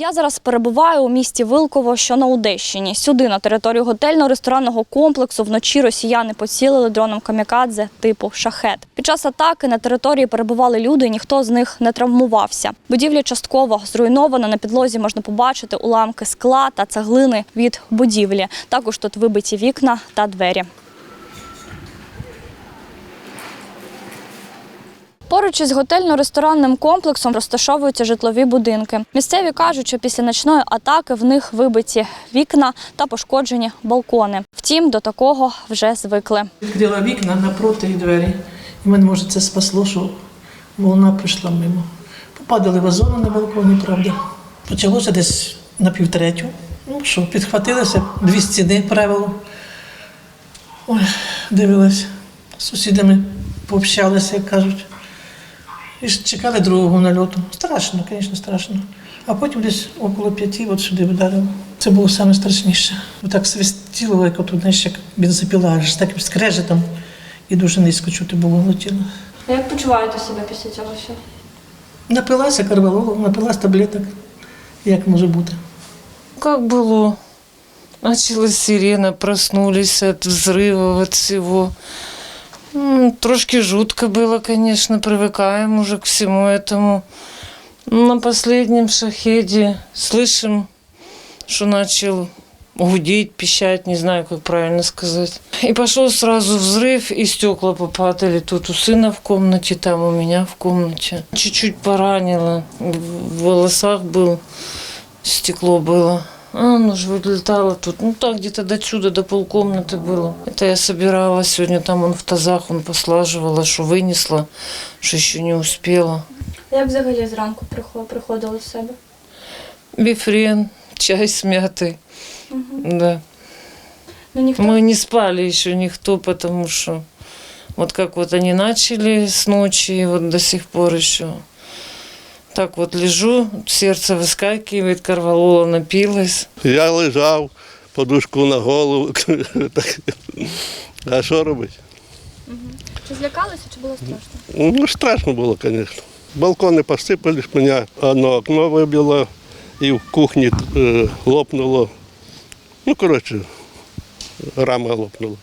Я зараз перебуваю у місті Вилково, що на Одещині. Сюди, на територію готельно-ресторанного комплексу, вночі росіяни поцілили дроном камікадзе типу шахет. Під час атаки на території перебували люди, і ніхто з них не травмувався. Будівля частково зруйнована. На підлозі можна побачити уламки скла та цеглини від будівлі. Також тут вибиті вікна та двері. Поруч із готельно-ресторанним комплексом розташовуються житлові будинки. Місцеві кажуть, що після ночної атаки в них вибиті вікна та пошкоджені балкони. Втім, до такого вже звикли. Відкрила вікна напроти і двері. І мене, може, це спасло, що волна прийшла мимо. Попадали вазони на балконі, правда. Почалося десь на півтретю. Ну що, підхватилися, дві стіни правило. Ой, дивилась. З сусідами пообщалися, як кажуть. І ж чекали другого нальоту. Страшно, звісно, страшно. А потім десь около п'яті от сюди вдарило. Це було саме страшніше. Так свистіло, як от, знаєш, як бензопіла, аж з таким скрежетом. І дуже низько чути було летіло. А як почуваєте себе після цього всього? Напилася карвалолу, напилась таблеток. Як може бути? Как было? Началась сирена, проснулись от взрыва, от всего. М, Трошки жутко было, конечно, привыкаем уже к всему этому. На последнем шахеде слышим, что начал гудеть, пищать, не знаю, как правильно сказать. И пошел сразу взрыв, и стекла попадали. Тут у сына в комнате, там у меня в комнате. Чуть-чуть поранило. В волосах был, стекло было. А, оно же вылетало тут. Ну так, где-то до сюда, до полкомнаты было. Это я собирала. Сегодня там он в тазах, он послаживала, что вынесла, что еще не успела. Як взагалі зранку приходили в себе? Бифрен, чай с мятой. Да. Ну ніхто Мы не спали еще никто, потому что вот как вот они начали с ночи, и вот до сих пор еще. так вот лежу, сердце выскакивает, корвалола напилась. Я лежав, подушку на голову. А що робити? чи злякалися, чи було страшно? Ну, страшно було, звісно. Балкони посипались, мене одне окно вибило і в кухні е, лопнуло. Ну, коротше, рама лопнула.